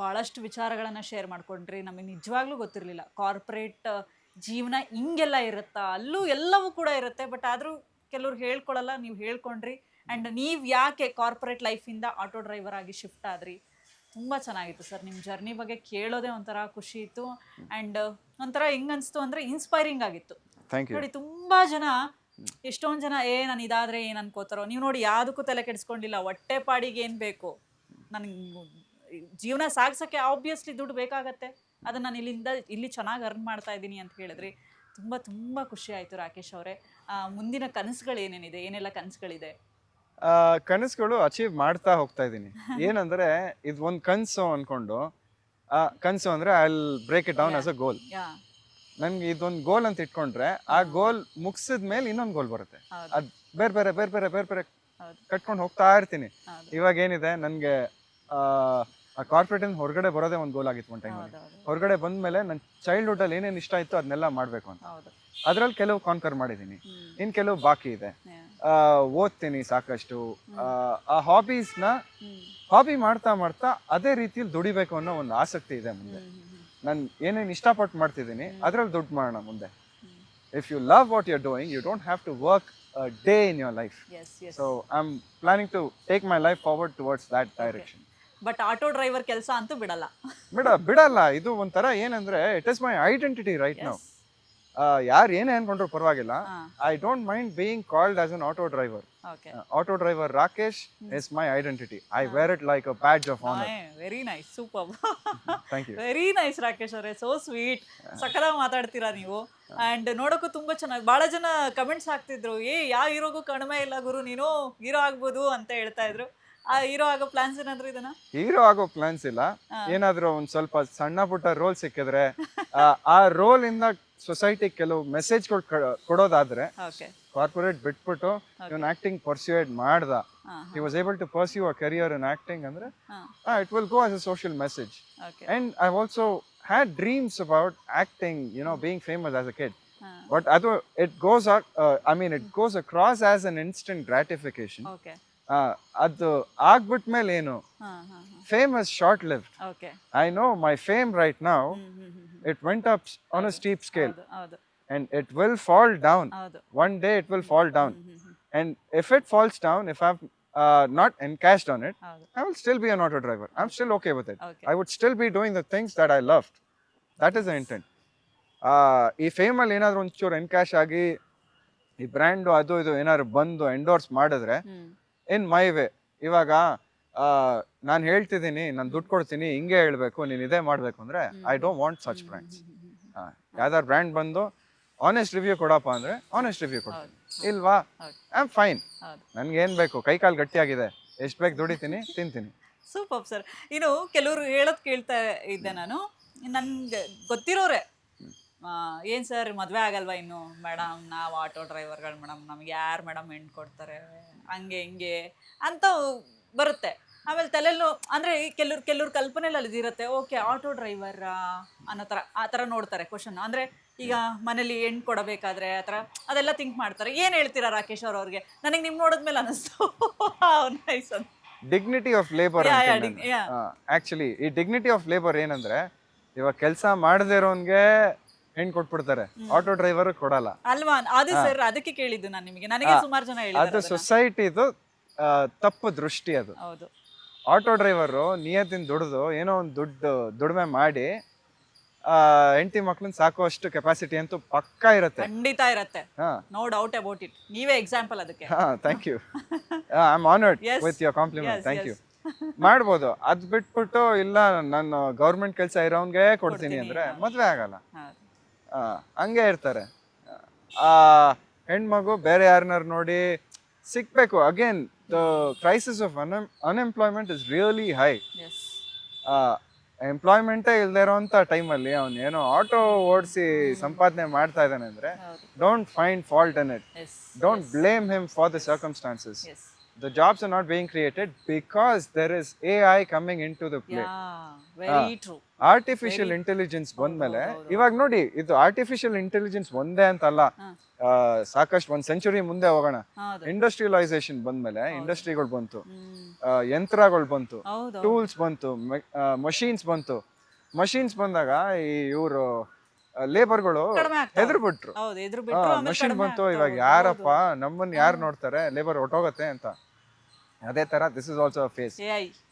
ಭಾಳಷ್ಟು ವಿಚಾರಗಳನ್ನು ಶೇರ್ ಮಾಡ್ಕೊಂಡ್ರಿ. ನಮಗೆ ನಿಜವಾಗ್ಲೂ ಗೊತ್ತಿರಲಿಲ್ಲ. ಕಾರ್ಪೊರೇಟ್ ಜೀವನ ಹಿಂಗೆಲ್ಲ ಇರುತ್ತಾ? ಅಲ್ಲೂ ಎಲ್ಲವೂ ಕೂಡ ಇರುತ್ತೆ. ಬಟ್ ಆದರೂ ಕೆಲವ್ರು ಹೇಳ್ಕೊಳಲ್ಲ ನೀವು ಹೇಳ್ಕೊಂಡ್ರಿ. ಆ್ಯಂಡ್ ನೀವು ಯಾಕೆ ಕಾರ್ಪೊರೇಟ್ ಲೈಫಿಂದ ಆಟೋ ಡ್ರೈವರ್ ಆಗಿ ಶಿಫ್ಟ್ ಆದ್ರಿ? ತುಂಬ ಚೆನ್ನಾಗಿತ್ತು ಸರ್. ನಿಮ್ಮ ಜರ್ನಿ ಬಗ್ಗೆ ಕೇಳೋದೇ ಒಂಥರ ಖುಷಿ ಇತ್ತು. ಆ್ಯಂಡ್ ಒಂಥರ ಹೆಂಗ್ ಅನಿಸ್ತು ಅಂದರೆ ಇನ್ಸ್ಪೈರಿಂಗ್ ಆಗಿತ್ತು. ನೋಡಿ ತುಂಬ ಜನ ಎಷ್ಟೊಂದು ಜನ ಏ ನಾನು ಇದಾದ್ರೆ ಏನು ಅನ್ಕೋತಾರೋ? ನೀವು ನೋಡಿ ಯಾವುದಕ್ಕೂ ತಲೆ ಕೆಡಿಸ್ಕೊಂಡಿಲ್ಲ. ಹೊಟ್ಟೆ ಪಾಡಿಗೆ ಏನು ಬೇಕು? ನನಗೆ ಜೀವನ ಸಾಗಿಸೋಕ್ಕೆ ಆಬ್ವಿಯಸ್ಲಿ ದುಡ್ಡು ಬೇಕಾಗತ್ತೆ. ಅದನ್ನ ನಾನು ಇಲ್ಲಿಂದ ಇಲ್ಲಿ ಚೆನ್ನಾಗಿ ಅರ್ನ್ ಮಾಡ್ತಾ ಇದ್ದೀನಿ ಅಂತ ಹೇಳಿದ್ರಿ ತುಂಬ ತುಂಬ ಖುಷಿ ಆಯಿತು ರಾಕೇಶ್ ಅವರೇ. ಮುಂದಿನ ಕನಸುಗಳು ಏನೇನಿದೆ? ಏನೆಲ್ಲ ಕನಸುಗಳಿದೆ? ಕನಸುಗಳು ಅಚೀವ್ ಮಾಡ್ತಾ ಹೋಗ್ತಾ ಇದ್ದೀನಿ. ಏನಂದ್ರೆ ಇದು ಒಂದು ಕನಸು ಅನ್ಕೊಂಡು ಆ ಕನಸು ಅಂದ್ರೆ I break it down as a goal ನನ್ಗೆ ಇದೊಂದು ಗೋಲ್ ಅಂತ ಇಟ್ಕೊಂಡ್ರೆ ಆ ಗೋಲ್ ಮುಗಿಸಿದ ಮೇಲೆ ಇನ್ನೊಂದು ಗೋಲ್ ಬರುತ್ತೆ. ಅದ್ ಬೇರೆ ಬೇರೆ ಬೇರೆ ಬೇರೆ ಬೇರೆ ಬೇರೆ ಕಟ್ಕೊಂಡು ಹೋಗ್ತಾ ಇರ್ತೀನಿ. ಇವಾಗ ಏನಿದೆ? ನನಗೆ ಆ ಕಾರ್ಪೊರೇಟ್ ಇಂದ ಹೊರಗಡೆ ಬರೋದೇ ಒಂದು ಗೋಲ್ ಆಗಿತ್ತು ಒಂದು ಟೈಮ್ ಹೊರಗಡೆ ಬಂದ ಬಂದ್ಮೇಲೆ ನನ್ನ ಚೈಲ್ಡ್ಹುಡ್ ಅಲ್ಲಿ ಏನೇನು ಇಷ್ಟ ಇತ್ತು ಅದನ್ನೆಲ್ಲ ಮಾಡ್ಬೇಕು ಅಂತ. ಅದ್ರಲ್ಲಿ ಕೆಲವು ಕಾನ್ಕರ್ ಮಾಡಿದ್ದೀನಿ ಇನ್ನು ಇನ್ ಕೆಲವು ಬಾಕಿ ಇದೆ. ಓದ್ತೀನಿ ಸಾಕಷ್ಟು. ಆ, ಹಾಬೀಸ್ ಹಾಬೀಸ್ನ ಹಾಬಿ ಮಾಡ್ತಾ ಮಾಡ್ತಾ ಅದೇ ರೀತಿಯಲ್ಲಿ ದುಡಿಬೇಕು ಅನ್ನೋ ಒಂದು ಆಸಕ್ತಿ ಇದೆ ಮುಂದೆ. ನಾನು ಏನೇನು ಇಷ್ಟಪಟ್ಟು ಮಾಡ್ತಿದ್ದೀನಿ ಅದ್ರಲ್ಲಿ ದುಡ್ಡು ಮಾಡೋಣ ಮುಂದೆ. If you love what you doing you don't have to work day in your life. So I am planning to take my life forward towards that direction but auto driver ಕೆಲಸ ಅಂತೂ ಬಿಡಲ್ಲ. ಬಿಡ ಬಿಡಲ್ಲ. ಇದು ಒಂಥರ ಏನಂದ್ರೆ it is my identity right ನಾವು ಯಾರು ಏನೇ ಅನ್ಕೊಂಡ್ರು ಪರವಾಗಿಲ್ಲ. I don't mind being called as an auto driver okay auto driver Rakesh is my identity I wear it like a badge of honour very nice super thank you very nice Rakesh ಅವರೇ. So sweet ಸಕಲ ಮಾತಾಡ್ತೀರಾ ನೀವು? And ನೋಡೋಕ್ಕೂ ತುಂಬಾ ಚೆನ್ನಾಗಿ ಬಹಳ ಜನ comments ಹಾಕ್ತಿದ್ರು. ಏ ಯಾವ ಹೀರೋಗೂ ಕಡಿಮೆ ಇಲ್ಲ ಗುರು. ನೀನು ಹೀರೋ ಆಗ್ಬೋದು ಅಂತ ಹೇಳ್ತಾ ಇದ್ರು. ಹೀರೋ ಆಗೋ ಪ್ಲಾನ್ಸ್ ಏನಾದ್ರು ಇದನ್ನ ಹೀರೋ ಆಗೋ ಪ್ಲಾನ್ಸ್ ಇಲ್ಲ. ಏನಾದ್ರು ಒಂದ್ ಸ್ವಲ್ಪ ಸಣ್ಣ ಪುಟ್ಟ ರೋಲ್ ಸಿಕ್ಕಿದ್ರೆ ಆ- ರೋಲ್ ಇಂದ ಸೊಸೈಟಿ ಕೆಲವು ಮೆಸೇಜ್ ಕೊಡೋದಾದ್ರೆ ಕಾರ್ಪೊರೇಟ್ ಬಿಟ್ಬಿಟ್ಟು ಇವನ್ ಆಕ್ಟಿಂಗ್ ಪರ್ಸ್ಯೂಡ್ ಮಾಡ್ದ. ಹಾ was able to pursue a career in acting ಅಂದ್ರೆ it will go as a social message and I also had dreams about acting you know being famous as a kid but ಅದು it goes I mean it goes across as an instant gratification ಅದು ಆಗ್ಬಿಟ್ಮೇಲೆ ಏನು fame famous short live okay no my my fame right now, went up on a it went up it on a steep scale ಹೌದು ಹೌದು and it will fall down. ಹೌದು One day it will fall down. Hmm hmm hmm. And if it falls down, if I'm uh, not encashed on it, ಹೌದು I will still be an auto driver. I'm still okay with it. Okay I would still be doing the things that I loved. That is the intent. Uh, ಈ ಫೇಮಲ್ಲಿ ಏನಾದ್ರು ಒಂಚೂರು encash ಆಗಿ ಈ brand ಅದು ಇದು ಏನಾದ್ರು ಬಂದು ಎಂಡೋರ್ಸ್ ಮಾಡಿದ್ರೆ ಇನ್ ಮೈ ವೇ. ಇವಾಗ ನಾನು ಹೇಳ್ತಿದ್ದೀನಿ ನಾನು ದುಡ್ಡು ಕೊಡ್ತೀನಿ ಹಿಂಗೆ ಹೇಳಬೇಕು ನೀನು ಇದೇ ಮಾಡಬೇಕು ಅಂದರೆ I don't want such brands. ಯಾವ್ದಾದ್ರು ಬ್ರ್ಯಾಂಡ್ ಬಂದು ಆನೆಸ್ಟ್ ರಿವ್ಯೂ ಕೊಡಪ್ಪ ಅಂದರೆ ಆನೆಸ್ಟ್ ರಿವ್ಯೂ ಕೊಡ್ತೀನಿ. ಇಲ್ವಾ. ಐ ಆಮ್ ಫೈನ್ ನನಗೇನು ಬೇಕು? ಕೈ ಕಾಲು ಗಟ್ಟಿಯಾಗಿದೆ. ಎಷ್ಟು ಬೇಕು ದುಡಿತೀನಿ ತಿಂತೀನಿ. ಸೂಪರ್ ಸರ್ ಇನ್ನು ಕೆಲವರು ಹೇಳೋದು ಕೇಳ್ತಾ ಇದ್ದೆ ನಾನು. ನನ್ಗೆ ಗೊತ್ತಿರೋರೆ. ಏನು ಸರ್ ಮದುವೆ ಆಗಲ್ವಾ ಇನ್ನು? ಮೇಡಮ್ ನಾವು ಆಟೋ ಡ್ರೈವರ್ಗಳು ಮೇಡಮ್ ನಮ್ಗೆ ಯಾರು ಮೇಡಮ್ ಹೆಣ್ಣು ಕೊಡ್ತಾರೆ? ಹಂಗೆ ಹಿಂಗೆ ಅಂತ ಬರುತ್ತೆ. ಆಮೇಲೆ ತಲೆಲ್ಲೂ ಅಂದರೆ ಕೆಲವ್ರು ಕೆಲವ್ರ ಕಲ್ಪನೆಯಲ್ಲಿ ಅಲ್ಲಿದಿರುತ್ತೆ ಓಕೆ ಆಟೋ ಡ್ರೈವರ್ ಅನ್ನೋ ಥರ ಆ ಥರ ನೋಡ್ತಾರೆ ಕ್ವಶನ್. ಅಂದರೆ ಈಗ ಮನೇಲಿ ಹೆಣ್ಣು ಕೊಡಬೇಕಾದ್ರೆ ಆ ಥರ ಅದೆಲ್ಲ ಥಿಂಕ್ ಮಾಡ್ತಾರೆ. ಏನು ಹೇಳ್ತೀರಾ ರಾಕೇಶ್ ಅವ್ರ ಅವ್ರಿಗೆ? ನನಗೆ ನಿಮ್ಮ ನೋಡಿದ್ಮೇಲೆ ಅನ್ನಿಸ್ತು ನೈಸ್ ಅಂತ. ಡಿಗ್ನಿಟಿ ಆಫ್ ಲೇಬರ್ ಆ್ಯಕ್ಚುಲಿ ಈ ಡಿಗ್ನಿಟಿ ಆಫ್ ಲೇಬರ್ ಏನಂದ್ರೆ ಇವಾಗ ಕೆಲಸ ಮಾಡದೇ ಇರೋನ್ಗೆ ಹೆಣ್ ಕೊಟ್ಬಿಡ್ತಾರೆ. ಆಟೋ ಡ್ರೈವರ್ ಕೊಡಲ್ಲ. ಅಲ್ವಾ? ಅದು ಸರ್ ಅದಕ್ಕೆ ಕೇಳಿದ್ದು ನಾನು ನಿಮಗೆ. ನನಗೆ ಸುಮಾರು ಜನ ಅದು. ಸೊಸೈಟಿದು ತಪ್ಪು ದೃಷ್ಟಿ ಅದು. ಹೌದು. ಆಟೋ ಡ್ರೈವರು ನಿಯತ್ತಿನ ದುಡ್ದು ಏನೋ ಒಂದು ದುಡ್ಡು ದುಡಿಮೆ ಮಾಡಿ ಹೆಂಡತಿ ಮಕ್ಳನ್ನ ಸಾಕುವಷ್ಟು ಕೆಪಾಸಿಟಿ ಅಂತೂ ಪಕ್ಕಾ ಇರುತ್ತೆ. ಖಂಡಿತ ಇರತ್ತೆ. ಹಾ. ನೋ ಡೌಟ್ ಅಬೌಟ್ ಇಟ್ ನೀವೇ ಎಕ್ಸಾಂಪಲ್ ಅದಕ್ಕೆ. ಹಾ thank you I am honoured Yes. With your compliment Yes, thank you yes. ಮಾಡ್ಬೋದು. ಅದ್ ಬಿಟ್ಬಿಟ್ಟು ಇಲ್ಲ ನಾನು ಗೌರ್ಮೆಂಟ್ ಕೆಲಸ ಇರೋನ್ಗೆ ಕೊಡ್ತೀನಿ ಅಂದ್ರೆ ಮದ್ವೆ ಆಗಲ್ಲ. ಹೌದು. ಹಂಗೆ ಇರ್ತಾರೆ. ಆ ಹೆಣ್ಮಗು ಬೇರೆ ಯಾರನ್ನಾರು ನೋಡಿ ಸಿಕ್ಬೇಕು. Again the crisis of un unemployment is really high. ಎಂಪ್ಲಾಯ್ಮೆಂಟೇ ಇಲ್ದೇ ಇರೋಂಥ ಟೈಮಲ್ಲಿ ಅವ್ನು ಏನೋ ಆಟೋ ಓಡಿಸಿ ಸಂಪಾದನೆ ಮಾಡ್ತಾ ಇದ್ದಾನೆ ಅಂದ್ರೆ don't find fault in it don't blame him for the circumstances the jobs are not being created because there is AI coming into the play. Very true artificial intelligence ಬಂದ್ಮೇಲೆ ಇವಾಗ ನೋಡಿ ಇದು ಆರ್ಟಿಫಿಷಿಯಲ್ ಇಂಟೆಲಿಜೆನ್ಸ್ ಒಂದೇ ಅಂತಲ್ಲ ಸಾಕಷ್ಟು ಒಂದ್ century ಮುಂದೆ ಹೋಗೋಣ. ಇಂಡಸ್ಟ್ರಿಯಲೈಸೇಷನ್ ಬಂದ್ಮೇಲೆ ಇಂಡಸ್ಟ್ರಿಗಳು ಬಂತು ಯಂತ್ರಗಳು ಬಂತು ಟೂಲ್ಸ್ ಬಂತು ಮಷೀನ್ಸ್ ಬಂತು. ಮಷೀನ್ಸ್ ಬಂದಾಗ ಈ ಇವರು ಲೇಬರ್ಗಳು. ಹೆದರ್ಬಿಟ್ರು. ಬಿಟ್ರು ಮಷೀನ್ ಮಷಿನ್ ಬಂತು ಇವಾಗ ಯಾರಪ್ಪ ನಮ್ಮನ್ನ ಯಾರು ನೋಡ್ತಾರೆ ಲೇಬರ್ ಹೊಟ್ಟೋಗತ್ತೆ ಅಂತ. ಅದೇ ತರ this is also phase.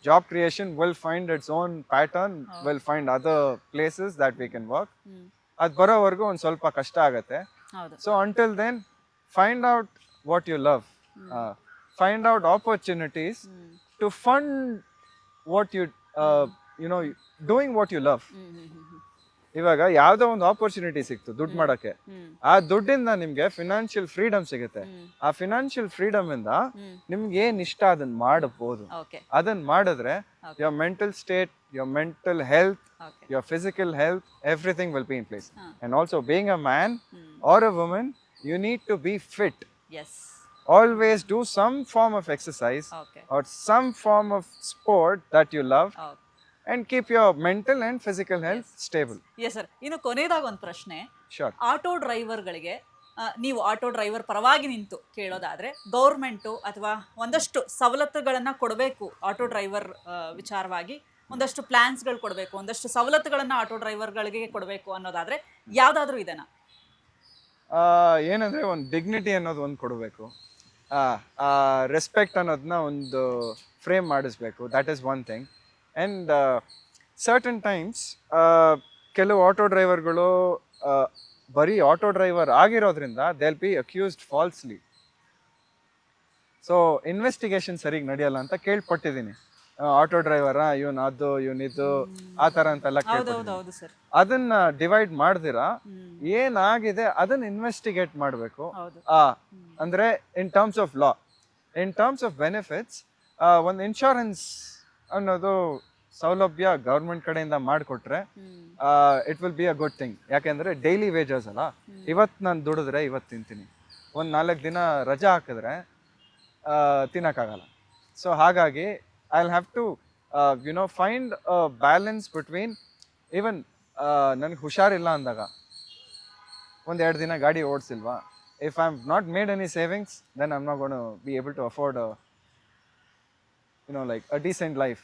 Job creation will find its own pattern will find other places that we can work ಅದು ಬರೋವರೆಗೂ ಒಂದು ಸ್ವಲ್ಪ ಕಷ್ಟ ಆಗುತ್ತೆ. So until then find out what you love find out opportunities to fund what you you know doing what you love ಇವಾಗ ಯಾವ್ದೋ ಒಂದು opportunity ಸಿಕ್ತು ದುಡ್ಡು ಮಾಡಕ್ಕೆ. ಆ ದುಡ್ಡಿಂದ ನಿಮ್ಗೆ ಫಿನಾನ್ಷಿಯಲ್ ಫ್ರೀಡಮ್ ಸಿಗುತ್ತೆ. ಆ ಫಿನಾನ್ಷಿಯಲ್ ಫ್ರೀಡಮ್ ಇಂದ ನಿಮ್ಗೆ ಏನ್ ಇಷ್ಟ ಅದನ್ನ ಮಾಡಬಹುದು ಅದನ್ನ ಮಾಡಿದ್ರೆ your mental state your mental health your physical health everything will be in place and also being a man or a woman you need to be fit always do some form of always or some form of sport that you some form keep your mental and physical health stable yes sir ಇನ್ನು ಕೊನೆಯದಾಗ ಒಂದು ಪ್ರಶ್ನೆ. Auto ಡ್ರೈವರ್ಗಳಿಗೆ ಆ, ನೀವು auto driver ಪರವಾಗಿ ನಿಂತು ಕೇಳೋದಾದ್ರೆ government ಅಥವಾ ಒಂದಷ್ಟು ಸವಲತ್ತುಗಳನ್ನು ಕೊಡಬೇಕು ಆಟೋ ಡ್ರೈವರ್ ಆ, ವಿಚಾರವಾಗಿ. ಒಂದಷ್ಟು ಪ್ಲಾನ್ಸ್ಗಳು ಕೊಡಬೇಕು ಒಂದಷ್ಟು ಸವಲತ್ತುಗಳನ್ನು ಆಟೋ ಡ್ರೈವರ್ಗಳಿಗೆ ಕೊಡಬೇಕು ಅನ್ನೋದಾದ್ರೆ ಯಾವುದಾದ್ರೂ ಇದೆನಾ? ಏನಂದ್ರೆ ಒಂದು ಡಿಗ್ನಿಟಿ ಅನ್ನೋದು ಒಂದು ಕೊಡಬೇಕು. ರೆಸ್ಪೆಕ್ಟ್ ಅನ್ನೋದನ್ನ ಒಂದು ಫ್ರೇಮ್ ಮಾಡಿಸ್ಬೇಕು. That is one thing and certain times ಕೆಲವು ಆಟೋ ಡ್ರೈವರ್ಗಳು ಬರೀ ಆಟೋ ಡ್ರೈವರ್ ಆಗಿರೋದ್ರಿಂದ they'll be accused falsely so investigation ಸರಿಗೆ ನಡೆಯಲ್ಲ ಅಂತ ಕೇಳ್ಪಟ್ಟಿದ್ದೀನಿ. ಆಟೋ ಡ್ರೈವರಾ ಇವನ್ ಅದು ಇವನ್ ಇದು ಆ ತರ ಅಂತೆಲ್ಲ ಅದನ್ನ ಡಿವೈಡ್ ಮಾಡ್ದಿರಾ? ಏನಾಗಿದೆ? ಅದನ್ನ ಇನ್ವೆಸ್ಟಿಗೇಟ್ ಮಾಡಬೇಕು. ಆ ಅಂದ್ರೆ in terms of law in terms of benefits ಒಂದು ಇನ್ಶೂರೆನ್ಸ್ ಅನ್ನೋದು ಸೌಲಭ್ಯ ಗೌರ್ಮೆಂಟ್ ಕಡೆಯಿಂದ ಮಾಡಿಕೊಟ್ರೆ it will be a good thing ಯಾಕೆಂದ್ರೆ ಡೈಲಿ ವೇಜಸ್ ಅಲ್ಲ. ಇವತ್ತು ನಾನು ದುಡಿದ್ರೆ ಇವತ್ತು ತಿಂತೀನಿ. ಒಂದು ನಾಲ್ಕು ದಿನ ರಜಾ ಹಾಕಿದ್ರೆ ತಿನ್ನೋಕ್ಕಾಗಲ್ಲ. ಸೊ ಹಾಗಾಗಿ I will have to you know find balance between even ನನಗೆ ಹುಷಾರಿಲ್ಲ ಅಂದಾಗ ಒಂದು ಎರಡು ದಿನ ಗಾಡಿ ಓಡಿಸಿಲ್ವಾ? If I am not made any savings then I'm not gonna be able to afford you like like a decent life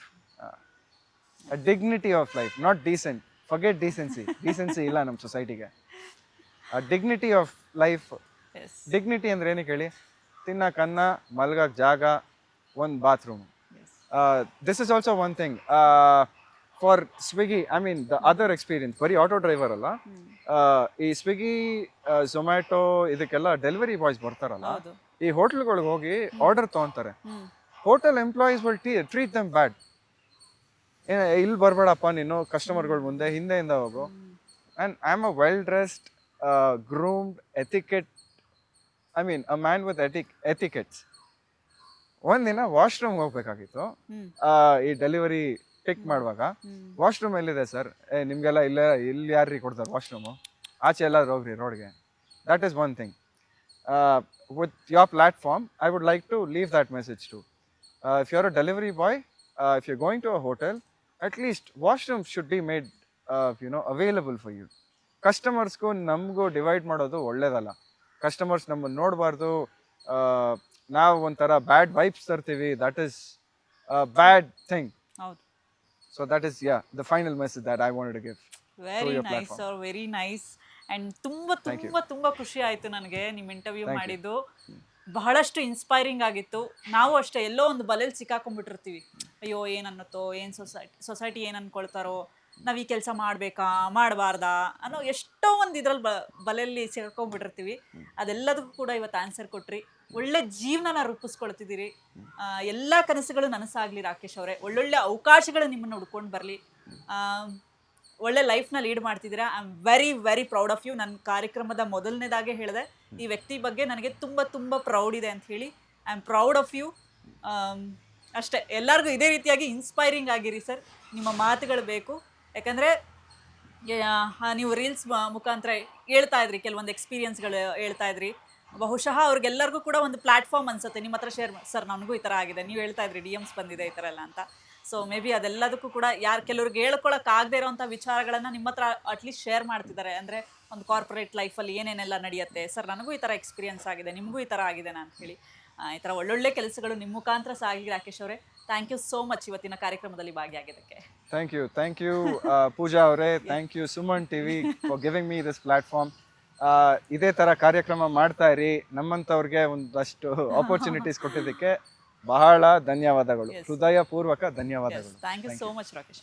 a dignity of life not decent forget decency decency ಇಲ್ಲ ನಮ್ಮ ಸೊಸೈಟಿಗೆ ಆ ಡಿಗ್ನಿಟಿ ಆಫ್ ಲೈಫ್ ಡಿಗ್ನಿಟಿ ಅಂದ್ರೆ ಏನಕ್ಕೆ ಹೇಳಿ ತಿನ್ನಕ್ಕೆ ಅನ್ನ ಮಲ್ಗಕ್ಕೆ ಜಾಗ ಒಂದು bathroom this is also one thing for Swiggy I mean the other experience ಬರೀ ಆಟೋ ಡ್ರೈವರ್ ಅಲ್ಲ. ಈ ಸ್ವಿಗ್ಗಿ ಝೊಮ್ಯಾಟೊ ಇದಕ್ಕೆಲ್ಲ ಡೆಲಿವರಿ ಬಾಯ್ಸ್ ಬರ್ತಾರಲ್ಲ. ಈ ಹೋಟ್ಲ್ಗಳಿಗೆ ಹೋಗಿ ಆರ್ಡರ್ ತೊಗೊಂತಾರೆ. ಹೋಟೆಲ್ ಎಂಪ್ಲಾಯೀಸ್ ವಿಲ್ ಟೀ ಟ್ರೀಟ್ ದಮ್ ಬ್ಯಾಡ್ ಇಲ್ಲಿ ಬರಬೇಡಪ್ಪ ನೀನು ಕಸ್ಟಮರ್ಗಳ ಮುಂದೆ ಹಿಂದೆಯಿಂದ ಹೋಗು. And I am a well dressed groomed etiquette I mean a man with ಎಟಿಕ್ etiquettes ಒಂದಿನ ವಾಶ್ರೂಮ್ ಹೋಗ್ಬೇಕಾಗಿತ್ತು. ಈ ಡೆಲಿವರಿ ಪಿಕ್ ಮಾಡುವಾಗ ವಾಶ್ರೂಮ್ ಎಲ್ಲಿದೆ ಸರ್ ಏ ನಿಮಗೆಲ್ಲ ಇಲ್ಲೇ ಇಲ್ಲಿ ಯಾರ್ರಿ ಕೊಡ್ತಾರೆ ವಾಶ್ರೂಮು ಆಚೆ ಎಲ್ಲಾದ್ರೂ ಹೋಗ್ರಿ ರೋಡ್ಗೆ that is one thing with your platform I would like to leave that message to if a delivery boy, delivery boy you're going to a a hotel least least should should be uh, you know available for you ಕಸ್ಟಮರ್ಸ್ಗೂ ನಮಗೂ divide ಮಾಡೋದು ಒಳ್ಳೇದಲ್ಲ. Customers ನಮ್ಮನ್ನು ನೋಡಬಾರ್ದು. ನಾವು ಒಂಥರ bad vibes ತರ್ತೀವಿ. That is bad thing so that that yeah the final message that I I wanted to very nice sir very nice and ತುಂಬಾ ತುಂಬಾ ತುಂಬಾ ಖುಷಿ ಆಯ್ತು ನನಗೆ ನಿಮ್ಮ ಇಂಟರ್ವ್ಯೂ ಮಾಡಿದ್ದು. ಬಹಳಷ್ಟು ಇನ್ಸ್ಪೈರಿಂಗ್ ಆಗಿತ್ತು. ನಾವು ಅಷ್ಟೇ, ಎಲ್ಲೋ ಒಂದು ಬಲೆಯಲ್ಲಿ ಸಿಕ್ಕಾಕೊಂಡ್ಬಿಟ್ಟಿರ್ತೀವಿ. ಅಯ್ಯೋ, ಏನು ಅನ್ನತ್ತೋ, ಏನು ಸೊಸೈಟಿ ಸೊಸೈಟಿ ಏನು ಅನ್ಕೊಳ್ತಾರೋ, ನಾವು ಈ ಕೆಲಸ ಮಾಡಬೇಕಾ, ಮಾಡಬಾರ್ದಾ ಅನ್ನೋ ಎಷ್ಟೋ ಒಂದು ಇದ್ರಲ್ಲಿ ಬ ಬಲೆಯಲ್ಲಿ ಸಿಕ್ಕಾಕೊಂಡ್ಬಿಟ್ಟಿರ್ತೀವಿ. ಅದೆಲ್ಲದಕ್ಕೂ ಕೂಡ ಇವತ್ತು ಆನ್ಸರ್ ಕೊಟ್ರಿ. ಒಳ್ಳೆ ಜೀವನನ ರೂಪಿಸ್ಕೊಳ್ತಿದ್ದೀರಿ. ಎಲ್ಲ ಕನಸುಗಳು ನನಸಾಗಲಿ ರಾಕೇಶ್ ಅವರೇ. ಒಳ್ಳೊಳ್ಳೆ ಅವಕಾಶಗಳು ನಿಮ್ಮನ್ನು ಹುಡ್ಕೊಂಡು ಬರಲಿ. ಒಳ್ಳೆ ಲೈಫ್ನ ಲೀಡ್ ಮಾಡ್ತಿದ್ದೀರಾ? I am very very proud of you ನನ್ನ ಕಾರ್ಯಕ್ರಮದ ಮೊದಲನೇದಾಗೆ ಹೇಳಿದೆ, ಈ ವ್ಯಕ್ತಿ ಬಗ್ಗೆ ನನಗೆ ತುಂಬ ತುಂಬ ಪ್ರೌಡ್ ಇದೆ ಅಂತ ಹೇಳಿ. I am proud of you ಅಷ್ಟೇ, ಎಲ್ಲರಿಗೂ ಇದೇ ರೀತಿಯಾಗಿ ಇನ್ಸ್ಪೈರಿಂಗ್ ಆಗಿರಿ ಸರ್ ನಿಮ್ಮ ಮಾತುಗಳು ಬೇಕು. ಯಾಕಂದರೆ ನೀವು ರೀಲ್ಸ್ ಮುಖಾಂತರ ಹೇಳ್ತಾ ಇದ್ರಿ, ಕೆಲವೊಂದು ಎಕ್ಸ್ಪೀರಿಯನ್ಸ್ಗಳು ಹೇಳ್ತಾ ಇದ್ರಿ. ಬಹುಶಃ ಅವ್ರಿಗೆಲ್ಲರಿಗೂ ಕೂಡ ಒಂದು ಪ್ಲಾಟ್ಫಾರ್ಮ್ ಅನ್ಸುತ್ತೆ. ನಿಮ್ಮ ಹತ್ರ ಶೇರ್ ಸರ್ ನನಗೂ ಈ ಥರ ಆಗಿದೆ. ನೀವು ಹೇಳ್ತಾ ಇದ್ರಿ ಡಿ ಎಮ್ಸ್ ಬಂದಿದೆ ಈ ಥರ ಎಲ್ಲ ಅಂತ. ಸೊ ಮೇ ಬಿ ಅದೆಲ್ಲದಕ್ಕೂ ಕೂಡ ಯಾರು ಕೆಲವ್ರಿಗೆ ಹೇಳ್ಕೊಳಕ್ ಆಗದೆ ಇರೋಂಥ ವಿಚಾರಗಳನ್ನು ನಿಮ್ಮ ಹತ್ರ ಅಟ್ಲೀಸ್ಟ್ ಶೇರ್ ಮಾಡ್ತಿದ್ದಾರೆ. ಅಂದರೆ ಒಂದು ಕಾರ್ಪೊರೇಟ್ ಲೈಫಲ್ಲಿ ಏನೇನೆಲ್ಲ ನಡೆಯುತ್ತೆ. ಸರ್ ನನಗೂ ಈ ಥರ ಎಕ್ಸ್ಪೀರಿಯನ್ಸ್ ಆಗಿದೆ. ನಿಮಗೂ ಈ ಥರ ಆಗಿದೆ ನಾನು ಹೇಳಿ. ಈ ಥರ ಒಳ್ಳೊಳ್ಳೆ ಕೆಲಸಗಳು ನಿಮ್ಮ ಮುಖಾಂತರ ಸಾಗಿ ರಾಕೇಶ್ ಅವರೇ ಥ್ಯಾಂಕ್ ಯು ಸೋ ಮಚ್ ಇವತ್ತಿನ ಕಾರ್ಯಕ್ರಮದಲ್ಲಿ ಭಾಗಿಯಾಗಿದ್ದಕ್ಕೆ. Thank you thank you Pooja ಅವರೇ. Thank you Suman TV for giving me this platform ಇದೇ ತರ ಕಾರ್ಯಕ್ರಮ ಮಾಡ್ತಾ ಇರಿ. ನಮ್ಮಂತವ್ರಿಗೆ ಒಂದಷ್ಟು ಆಪರ್ಚುನಿಟೀಸ್ ಕೊಟ್ಟಿದ್ದಕ್ಕೆ ಬಹಳ ಧನ್ಯವಾದಗಳು. ಹೃದಯಪೂರ್ವಕ ಧನ್ಯವಾದಗಳು. Thank you so much Rakesh